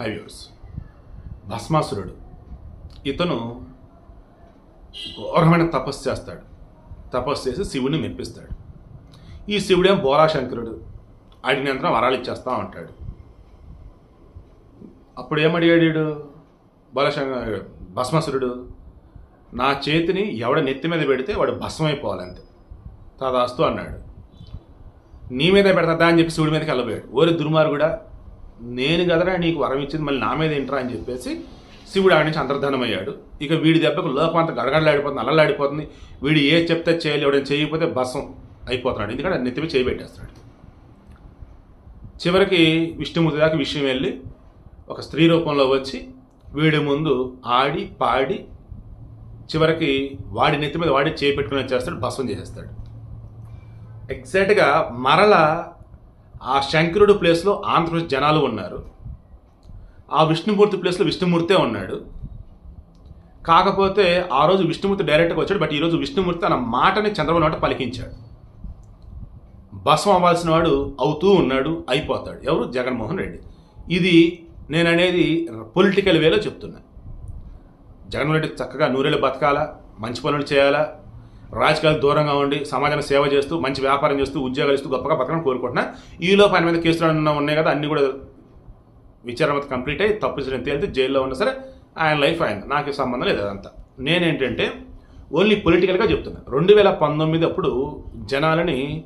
హైవ్యూర్స్ భస్మాసురుడు. ఇతను ఘోరమైన తపస్సు చేస్తాడు. తపస్సు చేసి శివుడిని మెప్పిస్తాడు. ఈ శివుడేం బోరాశంకరుడు? అడిగినంతరం వరాలు ఇచ్చేస్తా ఉంటాడు. అప్పుడు ఏమడిగాడు వీడు? బోలాశంకర్ భస్మాసురుడు నా చేతిని ఎవడ నెత్తి మీద పెడితే వాడు భస్మైపోవాలంతే తదాస్తు అన్నాడు. నీ మీద పెడతా అని చెప్పి శివుడి మీదకి వెళ్ళబోయాడు. ఓరి దుర్మార్గుడా నేను కదరా నీకు వరం ఇచ్చింది మళ్ళీ నా మీద ఏంట్రా అని చెప్పేసి శివుడు ఆడి నుంచి అంతర్ధానమయ్యాడు ఇక వీడి దెబ్బకు లోకం అంతా గడగడలాడిపోతుంది అల్లలాడిపోతుంది వీడు ఏ చెప్తే చేయాలి ఎవడని చేయకపోతే బసం అయిపోతున్నాడు. ఎందుకంటే అది నెత్తిపై చేయి పెట్టేస్తాడు చివరికి విష్ణుమూర్తి దాకా విషయం వెళ్ళి ఒక స్త్రీ రూపంలో వచ్చి వీడి ముందు ఆడి పాడి చివరికి వాడి నెత్తి మీద వాడి చేయి పెట్టుకుని వచ్చేస్తాడు భస్మం చేసేస్తాడు. ఎగ్జాక్ట్గా మరల ఆ శంకరుడు ప్లేస్లో ఆంధ్రప్రదేశ్ జనాలు ఉన్నారు. ఆ విష్ణుమూర్తి ప్లేస్లో విష్ణుమూర్తే ఉన్నాడు. కాకపోతే ఆ రోజు విష్ణుమూర్తి డైరెక్ట్గా వచ్చాడు బట్ ఈరోజు విష్ణుమూర్తి తన మాటని చంద్రబాబు నాయుడు పలికించాడు. భస్మం అవ్వాల్సిన వాడు అవుతూ ఉన్నాడు అయిపోతాడు. ఎవరు? జగన్మోహన్ రెడ్డి. ఇది నేను అనేది పొలిటికల్ వేలో చెప్తున్నా. జగన్మోహన్ రెడ్డి చక్కగా నూరేళ్ళు బతకాలా మంచి పనులు చేయాలా రాజకీయాలు దూరంగా ఉండి సమాజానికి సేవ చేస్తూ మంచి వ్యాపారం చేస్తూ ఉద్యోగాలు ఇస్తూ గొప్పగా బతకడం కోరుకుంటున్నా. ఈలో ఆయన మీద కేసులు ఉన్నాయి కదా అన్నీ కూడా విచారణ కంప్లీట్ అయ్యి తప్పు చేయడం తేలితే జైల్లో ఉన్నా సరే ఆయన లైఫ్ ఆయన నాకు సంబంధం లేదు అదంతా. నేనేంటంటే ఓన్లీ పొలిటికల్గా చెప్తున్నా. రెండు వేల పంతొమ్మిది అప్పుడు జనాలని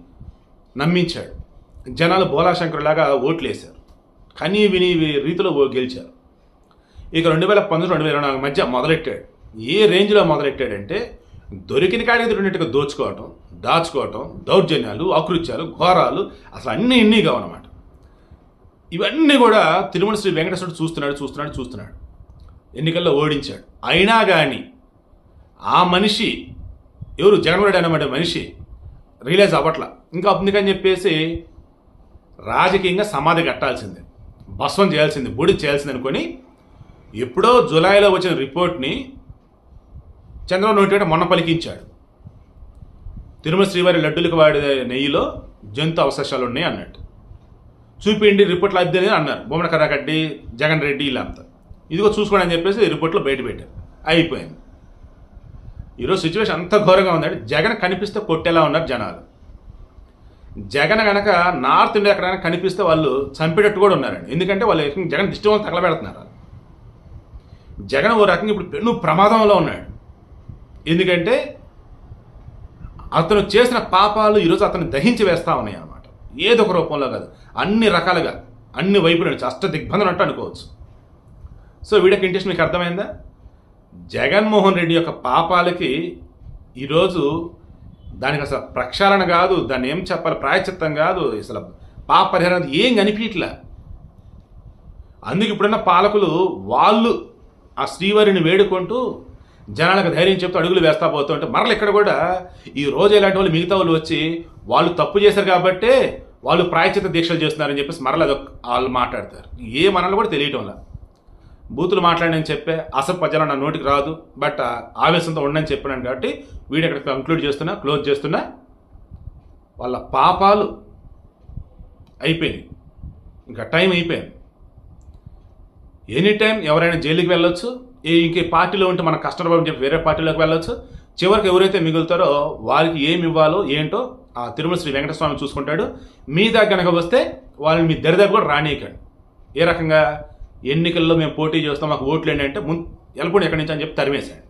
నమ్మించాడు. జనాలు బోలాశంకరులాగా ఓట్లు వేశారు కనీ విని రీతిలో ఓ- గెలిచారు. ఇక రెండు వేల పంతొమ్మిది రెండు వేల ఇరవై నాలుగు మధ్య మొదలెట్టాడు. ఏ రేంజ్లో మొదలెట్టాడంటే దొరికిన కాడికి దొరికినట్టుగా దోచుకోవటం దాచుకోవటం దౌర్జన్యాలు అకృత్యాలు ఘోరాలు అసలు అన్నీ ఇన్ని కావన్నమాట ఇవన్నీ కూడా తిరుమల శ్రీ వెంకటేశ్వరుడు చూస్తున్నాడు చూస్తున్నాడు చూస్తున్నాడు. ఎన్నికల్లో ఓడించాడు. అయినా కానీ ఆ మనిషి ఎవరు? జగన్మోహన్ అన్నమాట మనిషి రియలైజ్ అవ్వట్ల. ఇంకా అందుకని చెప్పేసి రాజకీయంగా సమాధి కట్టాల్సిందే. భస్వం చేయాల్సింది బుడి చేయాల్సింది అనుకొని ఎప్పుడో జూలైలో వచ్చిన రిపోర్ట్ని చంద్రబాబు నాయుడు మొన్న పలికించాడు. తిరుమల శ్రీవారి లడ్డులకు వాడే నెయ్యిలో జంతు అవశేషాలు ఉన్నాయి అన్నట్టు. చూపిండి రిపోర్ట్లు అద్దె అన్నారు. బొమ్మన కర్రగడ్డి జగన్ రెడ్డి ఇలా అంతా ఇదిగో చూసుకోండి అని చెప్పేసి రిపోర్ట్లో బయట పెట్టారు. అయిపోయింది. ఈరోజు సిచ్యువేషన్ అంత ఘోరంగా ఉందండి. జగన్ కనిపిస్తే కొట్టేలా ఉన్నారు జనాలు. జగన్ కనుక నార్త్ ఇండియా ఎక్కడైనా కనిపిస్తే వాళ్ళు చంపేటట్టు కూడా ఉన్నారండి. ఎందుకంటే వాళ్ళు జగన్ దిష్టి వాళ్ళు తగలబెడుతున్నారు. జగన్ ఓ రకంగా ఇప్పుడు పెను ప్రమాదంలో ఉన్నాడు. ఎందుకంటే అతను చేసిన పాపాలు ఈరోజు అతను దహించి వేస్తా ఉన్నాయి అన్నమాట. ఏదో ఒక రూపంలో కాదు. అన్ని రకాలుగా అన్ని వైపుల నుంచి అష్ట దిగ్బంధన అంటూ అనుకోవచ్చు. సో వీడికి ఇంటెస్ట్ మీకు అర్థమైందా? జగన్మోహన్ రెడ్డి యొక్క పాపాలకి ఈరోజు దానికి అసలు ప్రక్షాళన కాదు దాన్ని ఏం చెప్పాలి ప్రాయచిత్తం కాదు అసలు పాప పరిహారం ఏం కనిపించట్లే? అందుకు ఇప్పుడున్న పాలకులు వాళ్ళు ఆ శ్రీవారిని వేడుకుంటూ జనాలకు ధైర్యం చెప్తూ అడుగులు వేస్తా పోతుంటే మరల ఇక్కడ కూడా ఈ రోజు ఇలాంటి వాళ్ళు మిగతా వాళ్ళు వచ్చి వాళ్ళు తప్పు చేశారు కాబట్టే వాళ్ళు ప్రాయచిత దీక్షలు చేస్తున్నారని చెప్పేసి మరల అదొక వాళ్ళు మాట్లాడతారు. ఏ మనల్ని కూడా తెలియటంలా బూతులు మాట్లాడని చెప్పే అసభ్యజనం నా నోటికి రాదు బట్ ఆవేశంతో ఉండని చెప్పినాను కాబట్టి వీడియో ఇక్కడ కంక్లూడ్ చేస్తున్నా క్లోజ్ చేస్తున్నా. వాళ్ళ పాపాలు అయిపోయినాయి. ఇంకా టైం అయిపోయింది. ఎనీ టైం ఎవరైనా జైలుకి వెళ్ళొచ్చు ఈ ఇంకే పార్టీలో ఉంటే మన కష్టపడి చెప్పి వేరే పార్టీలోకి వెళ్ళొచ్చు. చివరికి ఎవరైతే మిగులుతారో వారికి ఏమి ఇవ్వాలో ఏంటో ఆ తిరుమల శ్రీ వెంకటస్వామి చూసుకుంటాడు. మీ దగ్గర కనుక వస్తే వాళ్ళని మీ దగ్గర దగ్గర కూడా రానియకండి. ఏ రకంగా ఎన్నికల్లో మేము పోటీ చేస్తాం మాకు ఓట్లు ఏంటంటే ముందు వెళ్ళిపోండి ఎక్కడి నుంచి అని చెప్పి తరిమేశాడు.